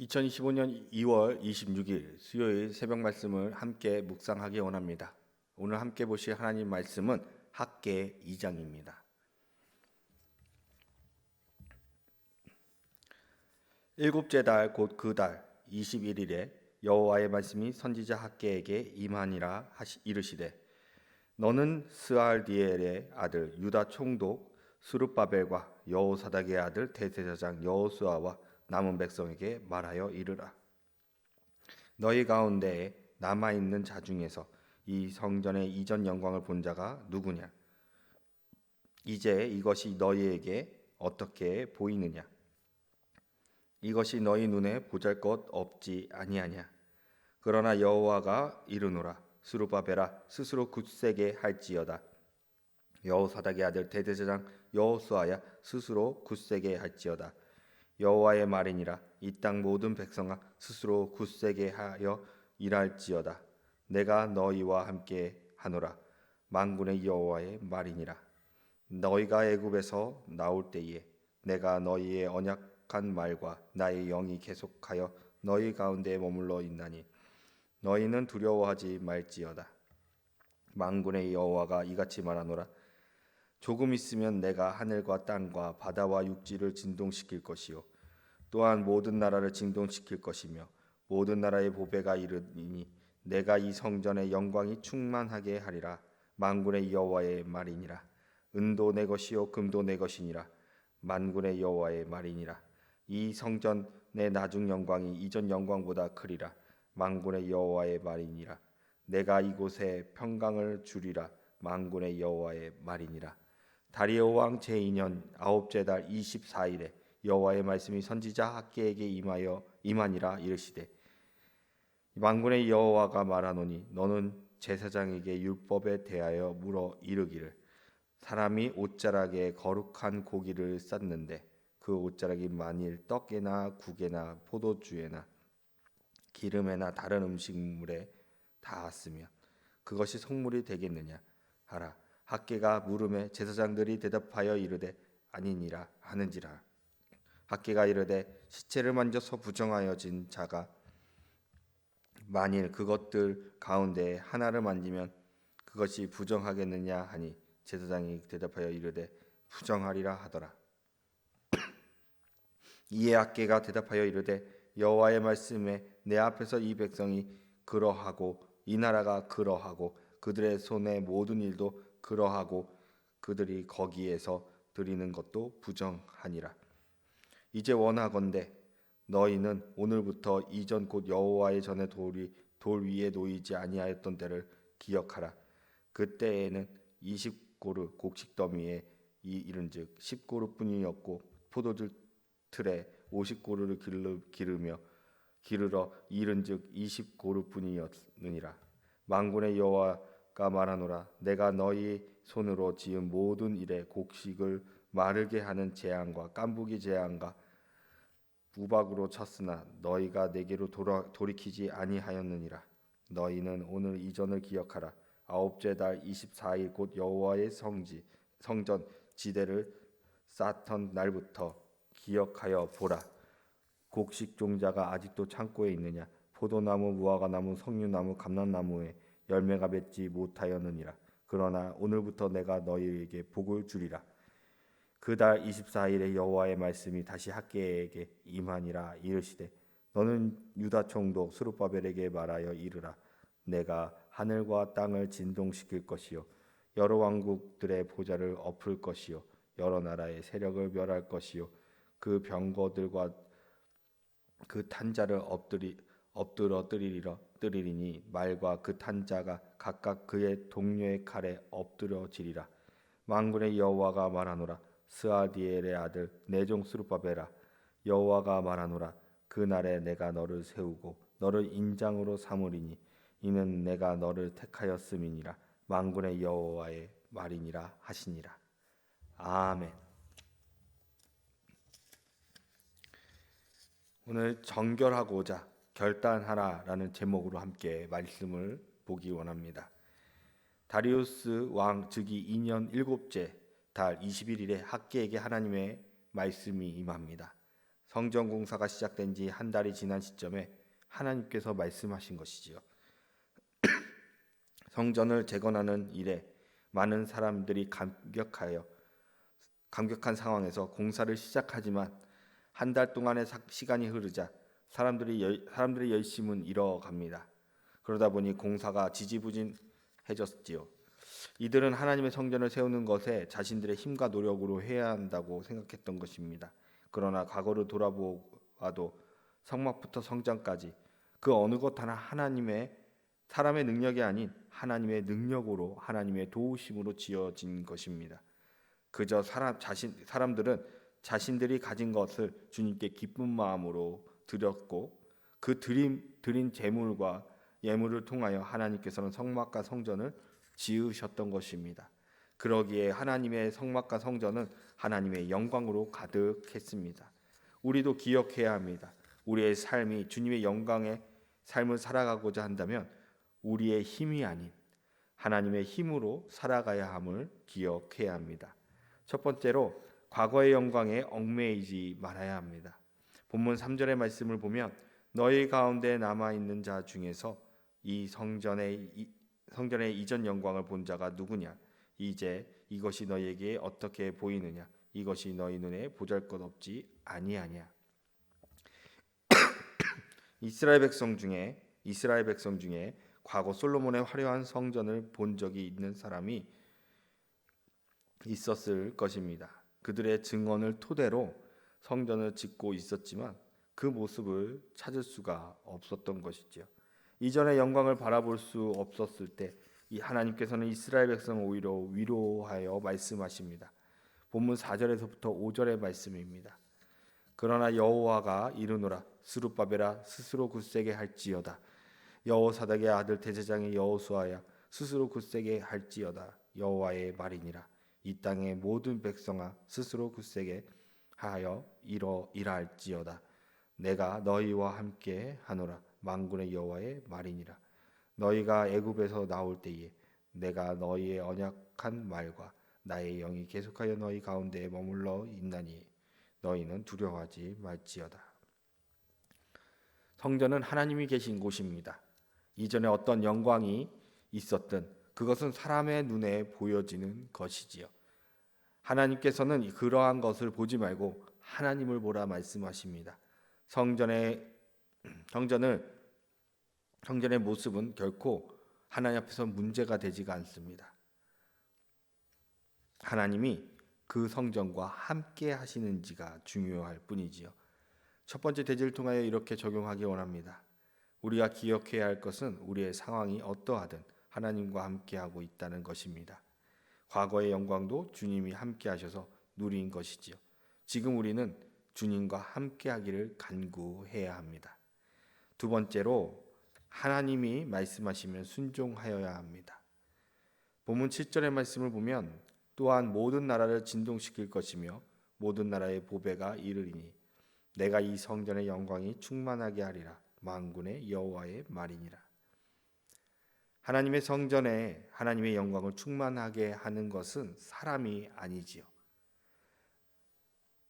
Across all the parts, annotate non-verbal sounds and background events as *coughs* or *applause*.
2025년 2월 26일 수요일 새벽 말씀을 함께 묵상하기 원합니다. 오늘 함께 보실 하나님 말씀은 학계 2장입니다. 일곱째 달 곧 그 달 21일에 여호와의 말씀이 선지자 학계에게 임하니라 하시 이르시되 너는 스알디엘의 아들 유다 총독 수르바벨과 여호사닥의 아들 대제사장 여호수아와 남은 백성에게 말하여 이르라. 너희 가운데에 남아 있는 자 중에서 이 성전의 이전 영광을 본 자가 누구냐? 이제 이것이 너희에게 어떻게 보이느냐? 이것이 너희 눈에 보잘것 없지 아니하냐? 그러나 여호와가 이르노라. 수르바벨아 스스로 굳세게 할지어다. 여호사닥의 아들 대제사장 여호수아야 스스로 굳세게 할지어다 여호와의 말이니라. 이 땅 모든 백성아 스스로 굳세게 하여 일할지어다. 내가 너희와 함께 하노라. 만군의 여호와의 말이니라. 너희가 애굽에서 나올 때에 내가 너희의 언약한 말과 나의 영이 계속하여 너희 가운데 머물러 있나니 너희는 두려워하지 말지어다. 만군의 여호와가 이같이 말하노라 조금 있으면 내가 하늘과 땅과 바다와 육지를 진동시킬 것이요. 또한 모든 나라를 진동시킬 것이며 모든 나라의 보배가 이르니 내가 이 성전의 영광이 충만하게 하리라. 만군의 여호와의 말이니라. 은도 내 것이요 금도 내 것이니라. 만군의 여호와의 말이니라. 이 성전의 나중 영광이 이전 영광보다 크리라. 만군의 여호와의 말이니라. 내가 이곳에 평강을 주리라. 만군의 여호와의 말이니라 다리오 왕 제2년 아홉째 달 24일에 여호와의 말씀이 선지자 학계에게 임하여 임하니라 이르시되 만군의 여호와가 말하노니 너는 제사장에게 율법에 대하여 물어 이르기를 사람이 옷자락에 거룩한 고기를 쌌는데 그 옷자락이 만일 떡에나 국에나 포도주에나 기름에나 다른 음식물에 닿았으면 그것이 성물이 되겠느냐? 하라 학계가 물음에 제사장들이 대답하여 이르되 아니니라 하는지라. 학계가 이르되 시체를 만져서 부정하여진 자가 만일 그것들 가운데 하나를 만지면 그것이 부정하겠느냐 하니 제사장이 대답하여 이르되 부정하리라 하더라. *clears throat* 이에 학계가 대답하여 이르되 여호와의 말씀에 내 앞에서 이 백성이 그러하고 이 나라가 그러하고 그들의 손의 모든 일도 그러하고 그들이 거기에서 드리는 것도 부정하니라. 이제 원하건대 너희는 오늘부터 이전 곧 여호와의 전에 돌이 돌 위에 놓이지 아니하였던 때를 기억하라. 그때에는 20고르 곡식 더미에 이 이른즉 10고르뿐이었고 포도주 틀에 50고르를 기르, 기르며 기르러 이른즉 20고르뿐이었느니라. 만군의 여호와 가 말하노라. 내가 너희 손으로 지은 모든 일에 곡식을 마르게 하는 재앙과 깐부기 재앙과 우박으로 쳤으나 너희가 내게로 돌아, 돌이키지 아니하였느니라. 너희는 오늘 이전을 기억하라. 아홉째 달 24일 곧 여호와의 성지 성전 지대를 쌓던 날부터 기억하여 보라. 곡식 종자가 아직도 창고에 있느냐? 포도나무 무화과나무 석류나무 감람나무에 열매가 맺지 못하였느니라. 그러나 오늘부터 내가 너희에게 복을 주리라. 그달 24일에 여호와의 말씀이 다시 학계에게 임하니라 이르시되 너는 유다 총독 스룹바벨에게 말하여 이르라. 내가 하늘과 땅을 진동시킬 것이요 여러 왕국들의 보좌를 엎을 것이요 여러 나라의 세력을 멸할 것이요 그 병거들과 그 탄자를 엎드리 엎드러 뜨리리라 뜨리리니 말과 그 탄자가 각각 그의 동료의 칼에 엎드려지리라. 만군의 여호와가 말하노라. 스아디엘의 아들 내종 스룹바벨아 여호와가 말하노라. 그 날에 내가 너를 세우고 너를 인장으로 삼으리니 이는 내가 너를 택하였음이니라. 만군의 여호와의 말이니라 하시니라. 아멘. 오늘 정결하고자 결단하라라는 제목으로 함께 말씀을 보기 원합니다. 다리우스 왕 즉위 2년 일곱째 달 21일에 학계에게 하나님의 말씀이 임합니다. 성전 공사가 시작된 지 한 달이 지난 시점에 하나님께서 말씀하신 것이지요. *clears throat* 성전을 재건하는 일에 많은 사람들이 감격하여 감격한 상황에서 공사를 시작하지만 한 달 동안의 사- 시간이 흐르자 사람들이 열, 사람들의 열심은 잃어갑니다. 그러다 보니 공사가 지지부진해졌지요. 이들은 하나님의 성전을 세우는 것에 자신들의 힘과 노력으로 해야 한다고 생각했던 것입니다. 그러나 과거를 돌아보아도 성막부터 성전까지 그 어느 것 하나 하나님의 사람의 능력이 아닌 하나님의 능력으로 하나님의 도우심으로 지어진 것입니다. 그저 사람 자신 사람들은 자신들이 가진 것을 주님께 기쁜 마음으로 드렸고 그 드림 드린 제물과 예물을 통하여 하나님께서는 성막과 성전을 지으셨던 것입니다. 그러기에 하나님의 성막과 성전은 하나님의 영광으로 가득했습니다. 우리도 기억해야 합니다. 우리의 삶이 주님의 영광의 삶을 살아가고자 한다면 우리의 힘이 아닌 하나님의 힘으로 살아가야 함을 기억해야 합니다. 첫 번째로 과거의 영광에 얽매이지 말아야 합니다. 본문 3절의 말씀을 보면 너희 가운데 남아 있는 자 중에서 이 성전의 이, 성전의 이전 영광을 본 자가 누구냐? 이제 이것이 너희에게 어떻게 보이느냐? 이것이 너희 눈에 보잘것없지 아니하냐? *coughs* 이스라엘 백성 중에 이스라엘 백성 중에 과거 솔로몬의 화려한 성전을 본 적이 있는 사람이 있었을 것입니다. 그들의 증언을 토대로 성전을 짓고 있었지만 그 모습을 찾을 수가 없었던 것이지요. 이전의 영광을 바라볼 수 없었을 때 이 하나님께서는 이스라엘 백성을 오히려 위로하여 말씀하십니다. 본문 4절에서부터 5절의 말씀입니다. 그러나 여호와가 이르노라 스룹바벨아 스스로 굳세게 할지어다 여호사닥의 아들 대제장의 여호수아야 스스로 굳세게 할지어다 여호와의 말이니라 이 땅의 모든 백성아 스스로 굳세게 하여 이러 일할지어다 내가 너희와 함께 하노라 만군의 여호와의 말이니라 너희가 애굽에서 나올 때에 내가 너희의 언약한 말과 나의 영이 계속하여 너희 가운데에 머물러 있나니 너희는 두려워하지 말지어다. 성전은 하나님이 계신 곳입니다. 이전에 어떤 영광이 있었든 그것은 사람의 눈에 보여지는 것이지요. 하나님께서는 그러한 것을 보지 말고 하나님을 보라 말씀하십니다. 성전의 성전을 성전의 모습은 결코 하나님 앞에서 문제가 되지가 않습니다. 하나님이 그 성전과 함께 하시는지가 중요할 뿐이지요. 첫 번째 대지를 통하여 이렇게 적용하기 원합니다. 우리가 기억해야 할 것은 우리의 상황이 어떠하든 하나님과 함께 하고 있다는 것입니다. 과거의 영광도 주님이 함께 하셔서 누린 것이지요. 지금 우리는 주님과 함께 하기를 간구해야 합니다. 두 번째로 하나님이 말씀하시면 순종하여야 합니다. 본문 7절의 말씀을 보면 또한 모든 나라를 진동시킬 것이며 모든 나라의 보배가 이르리니 내가 이 성전의 영광이 충만하게 하리라 만군의 여호와의 말이니라. 하나님의 성전에 하나님의 영광을 충만하게 하는 것은 사람이 아니지요.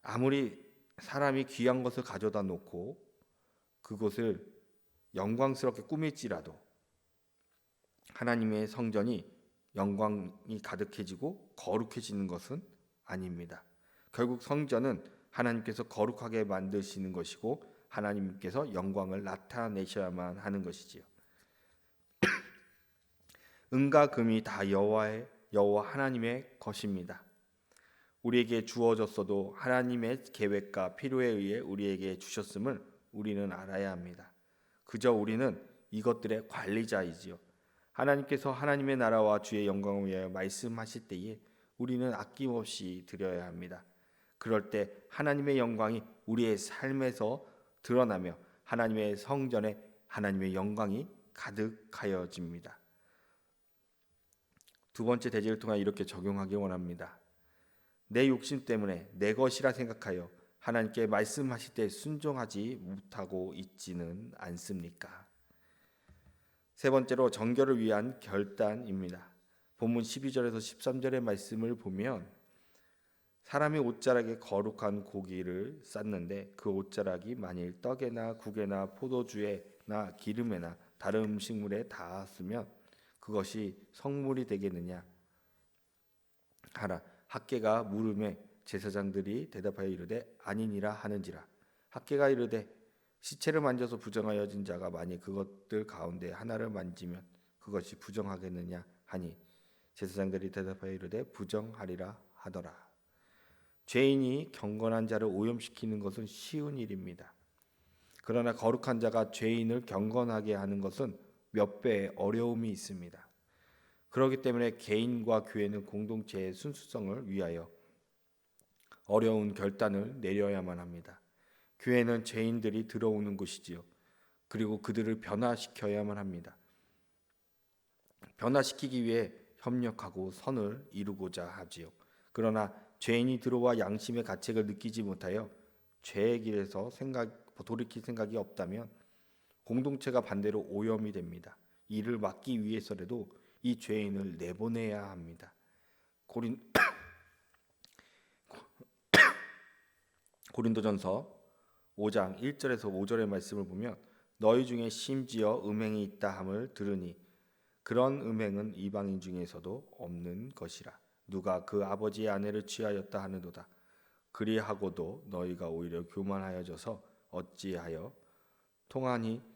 아무리 사람이 귀한 것을 가져다 놓고 그것을 영광스럽게 꾸밀지라도 하나님의 성전이 영광이 가득해지고 거룩해지는 것은 아닙니다. 결국 성전은 하나님께서 거룩하게 만드시는 것이고 하나님께서 영광을 나타내셔야만 하는 것이지요. 은과 금이 다 여호와의 여호와 하나님의 것입니다. 우리에게 주어졌어도 하나님의 계획과 필요에 의해 우리에게 주셨음을 우리는 알아야 합니다. 그저 우리는 이것들의 관리자이지요. 하나님께서 하나님의 나라와 주의 영광을 위하여 말씀하실 때에 우리는 아낌없이 드려야 합니다. 그럴 때 하나님의 영광이 우리의 삶에서 드러나며 하나님의 성전에 하나님의 영광이 가득하여집니다. 두 번째 대지를 통해 이렇게 적용하기 원합니다. 내 욕심 때문에 내 것이라 생각하여 하나님께 말씀하실 때 순종하지 못하고 있지는 않습니까? 세 번째로 정결을 위한 결단입니다. 본문 12절에서 13절의 말씀을 보면 사람이 옷자락에 거룩한 고기를 쌌는데 그 옷자락이 만일 떡에나 국에나 포도주에나 기름에나 다른 음식물에 닿았으면 그것이 성물이 되겠느냐? 하라 학계가 물음에 제사장들이 대답하여 이르되 아니니라 하는지라. 학계가 이르되 시체를 만져서 부정하여진 자가 만일 그것들 가운데 하나를 만지면 그것이 부정하겠느냐 하니 제사장들이 대답하여 이르되 부정하리라 하더라. 죄인이 경건한 자를 오염시키는 것은 쉬운 일입니다. 그러나 거룩한 자가 죄인을 경건하게 하는 것은 몇 배의 어려움이 있습니다. 그렇기 때문에 개인과 교회는 공동체의 순수성을 위하여 어려운 결단을 내려야만 합니다. 교회는 죄인들이 들어오는 곳이지요. 그리고 그들을 변화시켜야만 합니다. 변화시키기 위해 협력하고 선을 이루고자 하지요. 그러나 죄인이 들어와 양심의 가책을 느끼지 못하여 죄의 길에서 생각 돌이킬 생각이 없다면 공동체가 반대로 오염이 됩니다. 이를 막기 위해서라도 이 죄인을 내보내야 합니다. 고린 *coughs* 고린도전서 5장 1절에서 5절의 말씀을 보면 너희 중에 심지어 음행이 있다 함을 들으니 그런 음행은 이방인 중에서도 없는 것이라 누가 그 아버지의 아내를 취하였다 하는도다 그리하고도 너희가 오히려 교만하여져서 어찌하여 통한이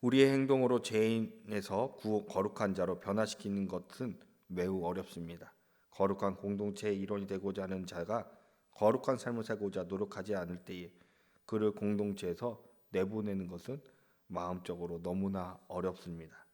우리의 행동으로 죄인에서 구, 거룩한 자로 변화시키는 것은 매우 어렵습니다. 거룩한 공동체의 일원이 되고자 하는 자가 거룩한 삶을 살고자 노력하지 않을 때에 그를 공동체에서 내보내는 것은 마음적으로 너무나 어렵습니다.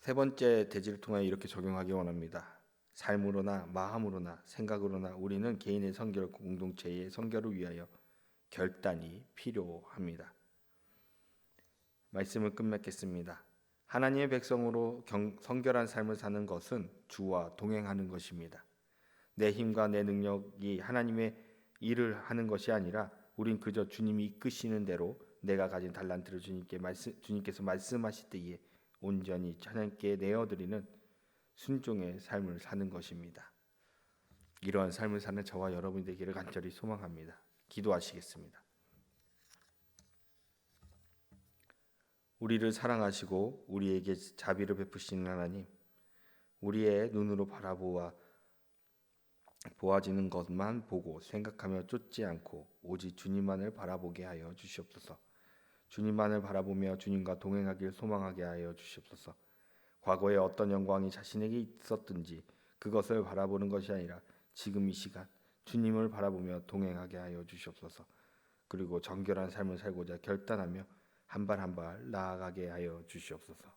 세 번째 대지를 통해 이렇게 적용하기 원합니다. 삶으로나 마음으로나 생각으로나 우리는 개인의 성결 공동체의 성결을 위하여 결단이 필요합니다. 말씀을 끝맺겠습니다. 하나님의 백성으로 경, 성결한 삶을 사는 것은 주와 동행하는 것입니다. 내 힘과 내 능력이 하나님의 일을 하는 것이 아니라 우린 그저 주님이 이끄시는 대로 내가 가진 달란트를 주님께 말씀, 주님께서 말씀하실 때에 온전히 하나님께 내어드리는 순종의 삶을 사는 것입니다. 이러한 삶을 사는 저와 여러분이 되기를 간절히 소망합니다. 기도하시겠습니다. 우리를 사랑하시고 우리에게 자비를 베푸시는 하나님, 우리의 눈으로 바라보아 보아지는 것만 보고 생각하며 쫓지 않고 오직 주님만을 바라보게 하여 주시옵소서. 주님만을 바라보며 주님과 동행하길 소망하게 하여 주시옵소서. 과거에 어떤 영광이 자신에게 있었든지 그것을 바라보는 것이 아니라 지금 이 시간 주님을 바라보며 동행하게 하여 주시옵소서. 그리고 정결한 삶을 살고자 결단하며 한 발 한 발 나아가게 하여 주시옵소서.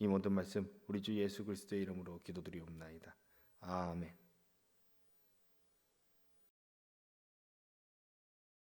이 모든 말씀 우리 주 예수 그리스도의 이름으로 기도드리옵나이다. 아멘.